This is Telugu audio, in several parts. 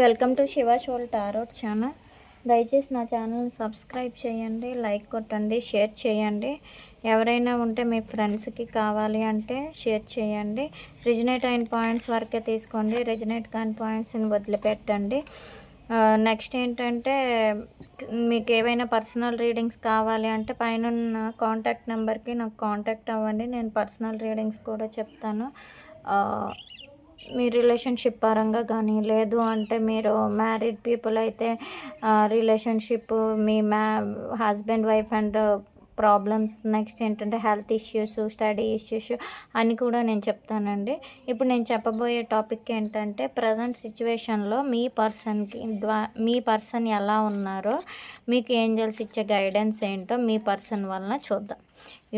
Welcome to Shiva soul tarot channel. దయచేసి నా ఛానల్ని సబ్స్క్రైబ్ చేయండి లైక్ కొట్టండి షేర్ చేయండి. ఎవరైనా ఉంటే మీ ఫ్రెండ్స్కి కావాలి అంటే షేర్ చేయండి. రిజినేట్ అయిన పాయింట్స్ వరకే తీసుకోండి రిజినేట్ కాని పాయింట్స్ని వదిలిపెట్టండి. నెక్స్ట్ ఏంటంటే మీకు ఏవైనా పర్సనల్ రీడింగ్స్ కావాలి అంటే పైన కాంటాక్ట్ నెంబర్కి నాకు కాంటాక్ట్ అవ్వండి నేను పర్సనల్ రీడింగ్స్ కూడా చెప్తాను. మీ రిలేషన్షిప్ పరంగా కానీ లేదు అంటే మీరు మ్యారీడ్ పీపుల్ అయితే రిలేషన్షిప్ మీ మ్యా husband wife and problems next ఏంటంటే హెల్త్ ఇష్యూస్ స్టడీ ఇష్యూస్ అని కూడా నేను చెప్తానండి. ఇప్పుడు నేను చెప్పబోయే టాపిక్ ఏంటంటే ప్రజెంట్ సిచ్యువేషన్లో మీ పర్సన్కి ద్వా మీ పర్సన్ ఎలా ఉన్నారో మీకు ఏంజల్స్ ఇచ్చే గైడెన్స్ ఏంటో మీ పర్సన్ వలన చూద్దాం.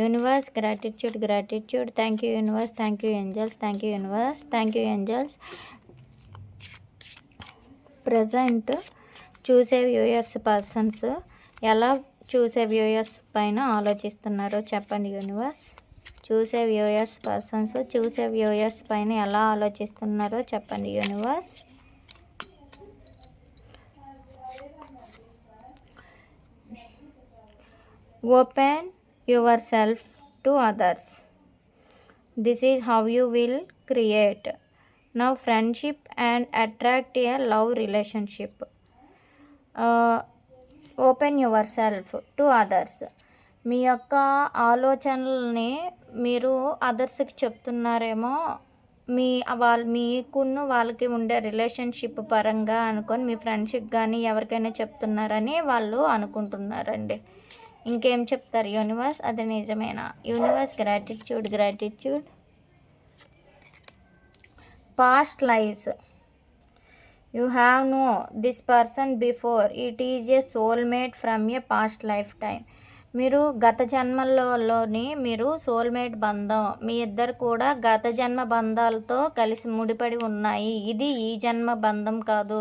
Universe gratitude gratitude. Thank you universe thank you angels thank you universe thank you angels. Present చూసే వ్యూయర్స్ పర్సన్స్ ఎలా చూసే వ్యూయర్స్ పైన ఆలోచిస్తున్నారో చెప్పండి యూనివర్స్. చూసే వ్యూయర్స్ పర్సన్స్ చూసే వ్యూయర్స్ పైన ఎలా ఆలోచిస్తున్నారో చెప్పండి universe. Open yourself to others. This is how you will create. Now friendship and attract a love relationship. Open yourself to others. మీ యొక్క ఆలోచనల్ని మీరు అదర్స్కి చెప్తున్నారేమో మీ వాళ్ళ మీకున్న వాళ్ళకి ఉండే రిలేషన్షిప్ పరంగా అనుకొని మీ ఫ్రెండ్షిప్ కానీ ఎవరికైనా చెప్తున్నారని వాళ్ళు అనుకుంటున్నారండి. ఇంకేం చెప్తారు? యూనివర్స్ అది నిజమేనా? Universe gratitude gratitude. Past lives you have know this person before it is a soulmate from a past lifetime మీరు గత జన్మలలోని మీరు సోల్మేట్ బంధం మీ ఇద్దరు కూడా గత జన్మ బంధాలతో కలిసి ముడిపడి ఉన్నాయి. ఇది ఈ జన్మ బంధం కాదు.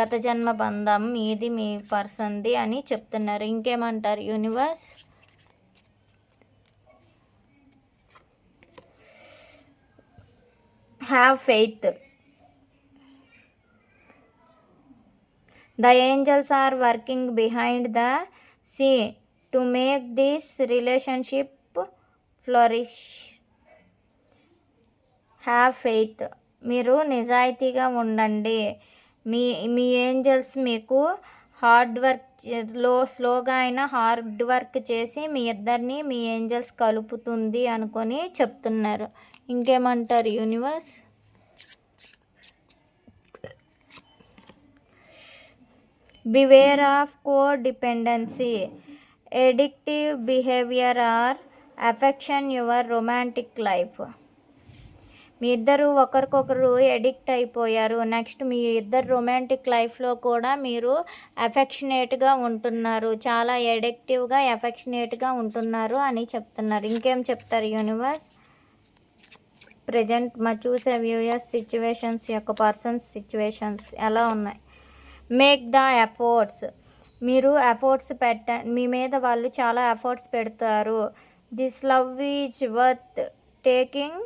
గత జన్మ బంధం ఇది మీ పర్సన్ది అని చెప్తున్నారు. ఇంకేమంటారు? Universe? Have faith the angels are working behind the see to make this relationship flourish have faith మీరు నిజాయితీగా ఉండండి. మీ మీ ఏంజల్స్ మీకు హార్డ్ వర్క్లో స్లోగా అయినా హార్డ్ వర్క్ చేసి మీ ఇద్దరిని మీ ఏంజల్స్ కలుపుతుంది అనుకొని చెప్తున్నారు. ఇంకేమంటారు universe beware of codependency addictive behaviour or affection your romantic life మీ ఇద్దరు ఒకరికొకరు ఎడిక్ట్ అయిపోయారు. నెక్స్ట్ మీ ఇద్దరు రొమాంటిక్ లైఫ్లో కూడా మీరు అఫెక్షనేట్గా ఉంటున్నారు. చాలా ఎడిక్టివ్గా ఎఫెక్షనేట్గా ఉంటున్నారు అని చెప్తున్నారు. ఇంకేం చెప్తారు యూనివర్స్ ప్రజెంట్ మా చూసే వ్యూయర్స్ సిచ్యువేషన్స్ యొక్క పర్సన్స్ సిచ్యువేషన్స్ ఎలా ఉన్నాయి? మేక్ ద ఎఫోర్ట్స్ మీరు ఎఫోర్ట్స్ పెట్ట మీ మీద వాళ్ళు చాలా ఎఫోర్ట్స్ పెడతారు. This love is worth taking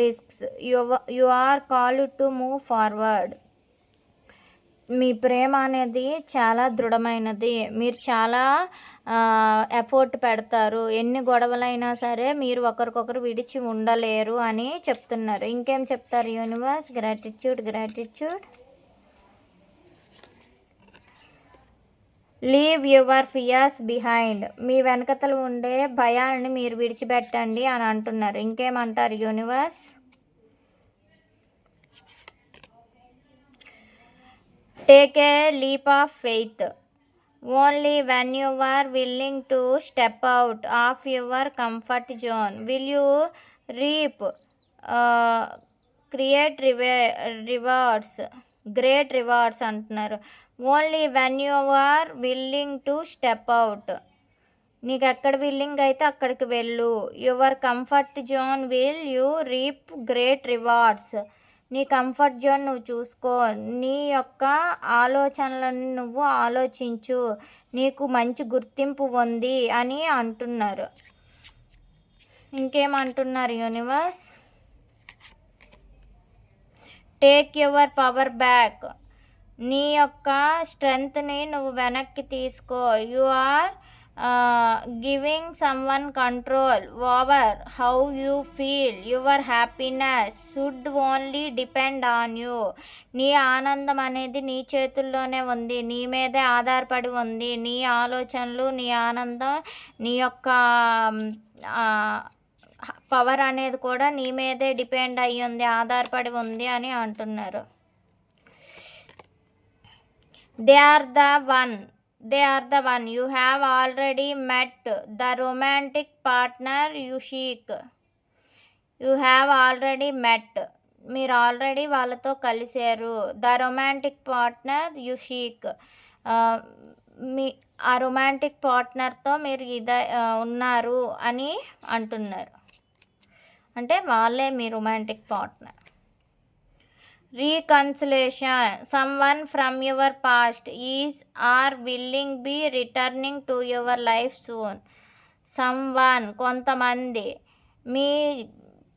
risks you are call to move forward మీ ప్రేమ అనేది చాలా దృఢమైనది. మీరు చాలా ఎఫోర్ట్ పెడతారు. ఎన్ని గొడవలైనా సరే మీరు ఒకరికొకరు విడిచి ఉండలేరు అని చెప్తున్నారు. ఇంకేం చెప్తారు universe? Gratitude gratitude leave your fears behind మీ వెనకతలు ఉండే భయాన్ని మీరు విడిచిపెట్టండి అని అంటున్నారు. ఇంకేమంటారు universe take a leap of faith only when you are willing to step out of your comfort zone will you reap create Reeve rewards great rewards అంటున్నారు. Only when you are willing to step out నీకు ఎక్కడ విల్లింగ్ అయితే అక్కడికి వెళ్ళు. Your comfort zone will you reap great rewards నీ కంఫర్ట్ జోన్ నువ్వు చూసుకో. నీ యొక్క ఆలోచనలను నువ్వు ఆలోచించు. నీకు మంచి గుర్తింపు ఉంది అని అంటున్నారు. ఇంకేమంటున్నారు universe take your power back నీ యొక్క స్ట్రెంగ్త్ని నువ్వు వెనక్కి తీసుకో. You are giving someone control over how you feel. Your happiness should only depend on you. నీ ఆనందం అనేది నీ చేతుల్లోనే ఉంది. నీ మీదే ఆధారపడి ఉంది. నీ ఆలోచనలు నీ ఆనందం నీ యొక్క పవర్ అనేది కూడా నీ మీదే డిపెండ్ అయ్యి ఉంది ఆధారపడి ఉంది అని అంటున్నారు. They are the one they are the one you have already met the romantic partner you seek you have already met మీరు ఆల్రెడీ వాళ్ళతో కలిశారు. The romantic partner you seek మీ ఆ రొమాంటిక్ పార్ట్నర్తో మీరు ఇద uh, ఉన్నారు అని అంటున్నారు. అంటే వాళ్ళే మీ romantic partner reconciliation someone from your past is or willing be returning to your life soon someone కొంతమంది మీ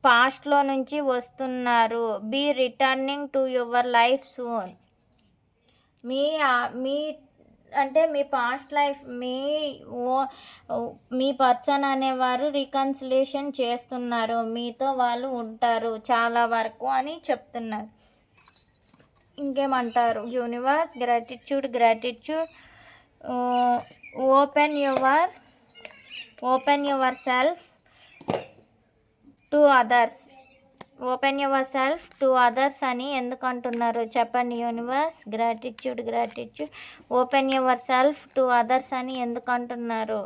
పాస్ట్లో నుంచి వస్తున్నారు. Be returning to your life soon మీ మీ అంటే మీ పాస్ట్ లైఫ్ మీ ఓ మీ పర్సన్ అనేవారు రికన్సిలేషన్ చేస్తున్నారు. మీతో వాళ్ళు ఉంటారు చాలా వరకు అని చెప్తున్నారు. ఇంకేమంటారు? Universe gratitude gratitude open your open yourself to others open yourself to others అని ఎందుకు అంటున్నారు? చెప్పండి. Universe gratitude gratitude open yourself to others అని ఎందుకు అంటున్నారు?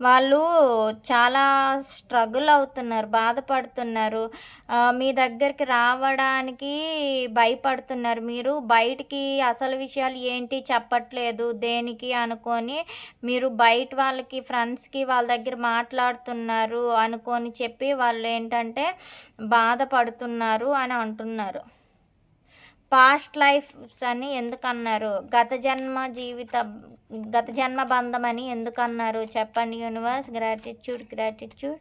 వాళ్ళు చాలా స్ట్రగుల్ అవుతున్నారు బాధపడుతున్నారు. మీ దగ్గరికి రావడానికి భయపడుతున్నారు. మీరు బయటికి అసలు విషయాలు ఏంటి చెప్పట్లేదు దేనికి అనుకొని మీరు బయట వాళ్ళకి ఫ్రెండ్స్కి వాళ్ళ దగ్గర మాట్లాడుతున్నారు అనుకొని చెప్పి వాళ్ళు ఏంటంటే బాధపడుతున్నారు అని అంటున్నారు. పాస్ట్ లైఫ్స్ అని ఎందుకన్నారు? గత జన్మ జీవిత గత జన్మ బంధం అని ఎందుకన్నారు? చెప్పండి యూనివర్స్. Gratitude gratitude.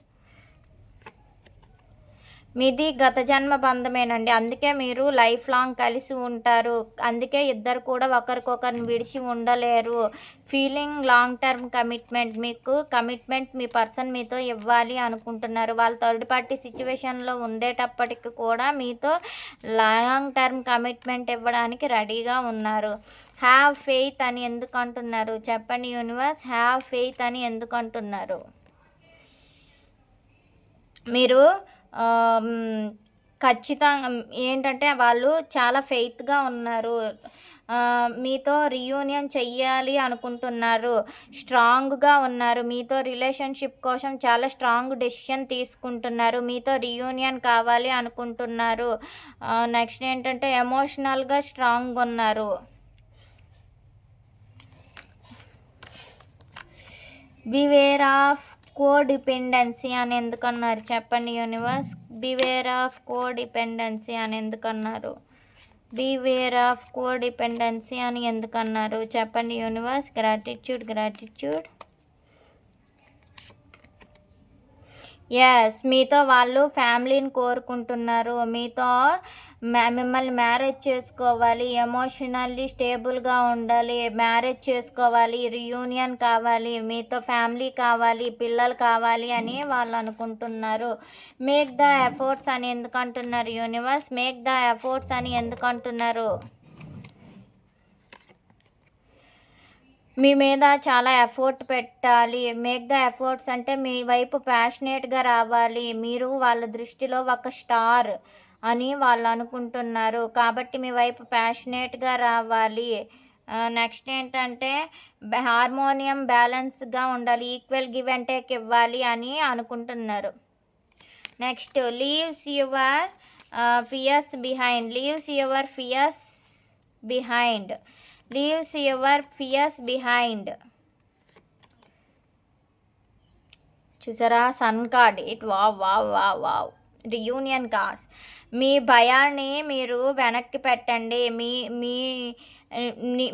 మీది గత జన్మ బంధమేనండి. అందుకే మీరు లైఫ్ లాంగ్ కలిసి ఉంటారు. అందుకే ఇద్దరు కూడా ఒకరికొకరిని విడిచి ఉండలేరు. ఫీలింగ్ లాంగ్ టర్మ్ కమిట్మెంట్ మీకు కమిట్మెంట్ మీ పర్సన్ మీతో ఇవ్వాలి అనుకుంటున్నారు. వాళ్ళ థర్డ్ పార్టీ సిచ్యువేషన్లో ఉండేటప్పటికి కూడా మీతో లాంగ్ టర్మ్ కమిట్మెంట్ ఇవ్వడానికి రెడీగా ఉన్నారు. హ్యావ్ ఫెయిత్ అని ఎందుకు అంటున్నారు చెప్పండి యూనివర్స్ హ్యావ్ ఫెయిత్ అని ఎందుకు అంటున్నారు మీరు ఖచ్చితంగా ఏంటంటే వాళ్ళు చాలా ఫెయిత్గా ఉన్నారు. మీతో రీయూనియన్ చెయ్యాలి అనుకుంటున్నారు. స్ట్రాంగ్గా ఉన్నారు. మీతో రిలేషన్షిప్ కోసం చాలా స్ట్రాంగ్ డెసిషన్ తీసుకుంటున్నారు. మీతో రీయూనియన్ కావాలి అనుకుంటున్నారు. నెక్స్ట్ ఏంటంటే ఎమోషనల్గా స్ట్రాంగ్ ఉన్నారు. బివేర్ ఆఫ్ కోడిపెండెన్సీ అని ఎందుకన్నారు? చెప్పండి యూనివర్స్. బివేర్ ఆఫ్ కోడిపెండెన్సీ అని ఎందుకన్నారు? బివేర్ ఆఫ్ కోడిపెండెన్సీ అని ఎందుకన్నారు? చెప్పండి యూనివర్స్. గ్రాటిట్యూడ్ గ్రాటిట్యూడ్ ఎస్ మీతో వాళ్ళు ఫ్యామిలీని కోరుకుంటున్నారు. మీతో మిమ్మల్ని మ్యారేజ్ చేసుకోవాలి ఎమోషనల్లీ స్టేబుల్గా ఉండాలి మ్యారేజ్ చేసుకోవాలి రియూనియన్ కావాలి మీతో ఫ్యామిలీ కావాలి పిల్లలు కావాలి అని వాళ్ళు అనుకుంటున్నారు. మేక్ ద ఎఫోర్ట్స్ అని ఎందుకు అంటున్నారు యూనివర్స్? మేక్ ద ఎఫోర్ట్స్ అని ఎందుకు అంటున్నారు మీ మీద చాలా ఎఫోర్ట్ పెట్టాలి. మేక్ ద ఎఫోర్ట్స్ అంటే మీ వైపు ప్యాషనేట్గా రావాలి. మీరు వాళ్ళ దృష్టిలో ఒక స్టార్. అని వాళ్ళు అనుకుంటున్నారు. కాబట్టి మీ వైపు ప్యాషనేట్గా రావాలి. నెక్స్ట్ ఏంటంటే హార్మోనియం బ్యాలెన్స్గా ఉండాలి. ఈక్వల్ గివ్ అండ్ టేక్ ఇవ్వాలి అని అనుకుంటున్నారు. Next leaves your fears behind leaves your fears behind leaves your fears behind చూసారా? Sun card it wow wow wow wow reunion cards మీ భయాన్ని మీరు వెనక్కి పెట్టండి. మీ మీ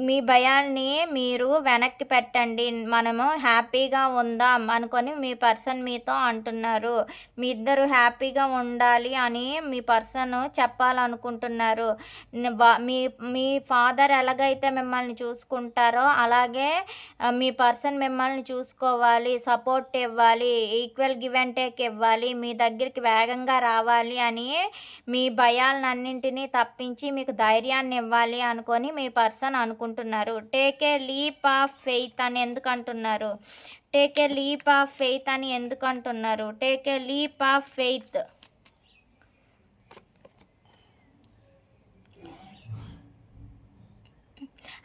మీ భయాన్ని మీరు వెనక్కి పెట్టండి. మనము హ్యాపీగా ఉందాం అనుకొని మీ పర్సన్ మీతో అంటున్నారు. మీ ఇద్దరు హ్యాపీగా ఉండాలి అని మీ పర్సన్ చెప్పాలనుకుంటున్నారు. మీ మీ ఫాదర్ ఎలాగైతే మిమ్మల్ని చూసుకుంటారో అలాగే మీ పర్సన్ మిమ్మల్ని చూసుకోవాలి సపోర్ట్ ఇవ్వాలి ఈక్వల్ గివ్ అండ్ టేక్ ఇవ్వాలి మీ దగ్గరికి వేగంగా రావాలి అని మీ భయాలన్నింటినీ తప్పించి మీకు ధైర్యాన్ని ఇవ్వాలి అనుకొని మీ పర్సన్ అనుకుంటున్నారు. Take a leap of faith అని ఎందుకు అంటున్నారు? Take a leap of faith అని ఎందుకు అంటున్నారు? Take a leap of faith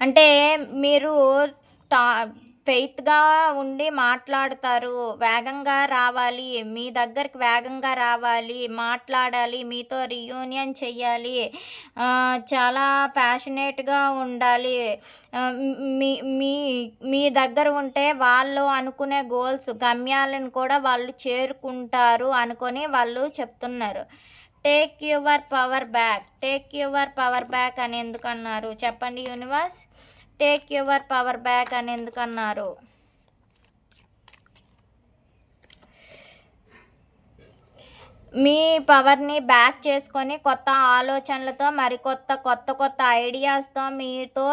అంటే మీరు టా ఫెయిత్గా ఉండి మాట్లాడతారు. వేగంగా రావాలి మీ దగ్గరికి వేగంగా రావాలి మాట్లాడాలి మీతో రియూనియన్ చెయ్యాలి చాలా ప్యాషనేట్గా ఉండాలి. మీ మీ మీ దగ్గర ఉంటే వాళ్ళు అనుకునే గోల్స్ గమ్యాలను కూడా వాళ్ళు చేరుకుంటారు అనుకొని వాళ్ళు చెప్తున్నారు. Take your power back take your power back అని ఎందుకన్నారు చెప్పండి universe. Take your power back అని ఎందుకన్నారు? మీ పవర్ని బ్యాక్ చేసుకొని కొత్త ఆలోచనలతో మరికొత్త కొత్త కొత్త ఐడియాస్తో మీతో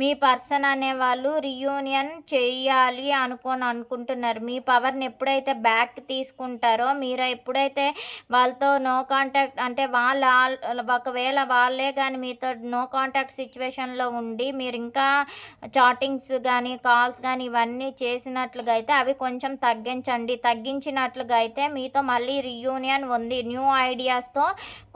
మీ పర్సన్ అనేవాళ్ళు రియూనియన్ చేయాలి అనుకొని అనుకుంటున్నారు. మీ పవర్ని ఎప్పుడైతే బ్యాక్ తీసుకుంటారో మీరు ఎప్పుడైతే వాళ్ళతో నో కాంటాక్ట్ అంటే వాళ్ళ ఒకవేళ వాళ్ళే కానీ మీతో నో కాంటాక్ట్ సిచ్యువేషన్లో ఉండి మీరు ఇంకా చాటింగ్స్ కానీ కాల్స్ కానీ ఇవన్నీ చేసినట్లుగా అయితే అవి కొంచెం తగ్గించండి. తగ్గించినట్లుగా అయితే మీతో మళ్ళీ రియూనియన్ ఉంది. న్యూ ఐడియాస్తో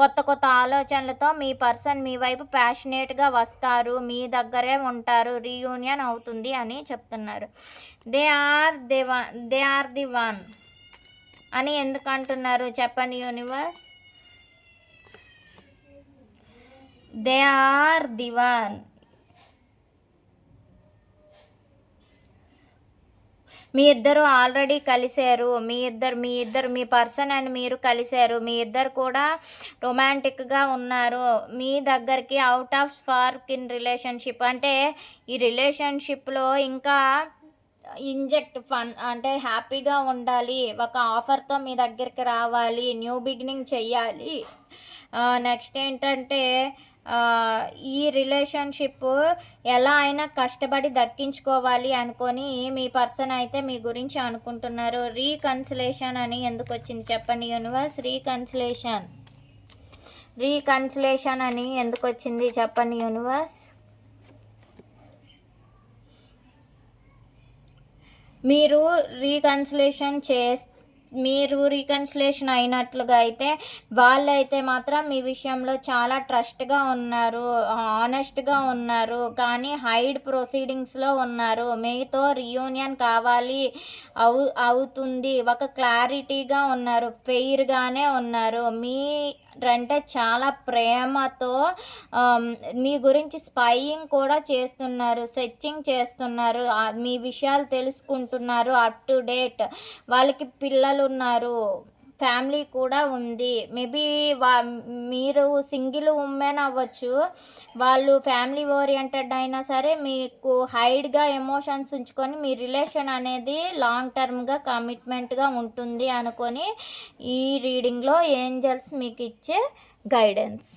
కొత్త కొత్త ఆలోచనలతో మీ పర్సన్ మీ వైపు ప్యాషనేట్గా వస్తారు. మీ దగ్గరే ఉంటారు. రీయూనియన్ అవుతుంది అని చెప్తున్నారు. They are the one they are the one అని ఎందుకు అంటున్నారు? చెప్పండి universe they are the one మీ ఇద్దరు ఆల్రెడీ కలిశారు. మీ ఇద్దరు మీ ఇద్దరు మీ పర్సన్ అండ్ మీరు కలిశారు. మీ ఇద్దరు కూడా రొమాంటిక్గా ఉన్నారు. మీ దగ్గరికి out of spark in relationship అంటే ఈ రిలేషన్షిప్లో ఇంకా ఇంజెక్ట్ ఫన్ అంటే హ్యాపీగా ఉండాలి. ఒక ఆఫర్తో మీ దగ్గరికి రావాలి. న్యూ బిగినింగ్ చెయ్యాలి. నెక్స్ట్ ఏంటంటే ఈ రిలేషన్షిప్ ఎలా అయినా కష్టపడి దక్కించుకోవాలి అనుకొని మీ పర్సన్ అయితే మీ గురించి అనుకుంటున్నారు. రీకన్సిలేషన్ అని ఎందుకు వచ్చింది చెప్పండి యూనివర్స్? రీకన్సిలేషన్. రీకన్సిలేషన్ అని ఎందుకు వచ్చింది చెప్పండి యూనివర్స్? మీరు రీకన్సిలేషన్ చేస్తే మీరు రీకన్సిలేషన్ అయినట్లుగా అయితే వాళ్ళైతే మాత్రం మీ విషయంలో చాలా ట్రస్ట్గా ఉన్నారు ఆనెస్ట్గా ఉన్నారు కానీ హైడ్ ప్రొసీడింగ్స్లో ఉన్నారు. మీతో రియూనియన్ కావాలి అవు అవుతుంది. ఒక క్లారిటీగా ఉన్నారు ఫెయిర్గానే ఉన్నారు. మీ అంటే చాలా ప్రేమతో మీ గురించి స్పైయింగ్ కూడా చేస్తున్నారు సెర్చింగ్ చేస్తున్నారు మీ విషయాలు తెలుసుకుంటున్నారు అప్ టు డేట్ వాళ్ళకి పిల్లలు ఉన్నారు ఫ్యామిలీ కూడా ఉంది. మేబీ వా మీరు సింగిల్ ఉమెన్ అవ్వచ్చు. వాళ్ళు ఫ్యామిలీ ఓరియంటెడ్ అయినా సరే మీకు హైడ్గా ఎమోషన్స్ ఉంచుకొని మీ రిలేషన్ అనేది లాంగ్ టర్మ్గా కమిట్మెంట్గా ఉంటుంది అనుకొని ఈ రీడింగ్లో ఏంజల్స్ మీకు ఇచ్చే గైడెన్స్.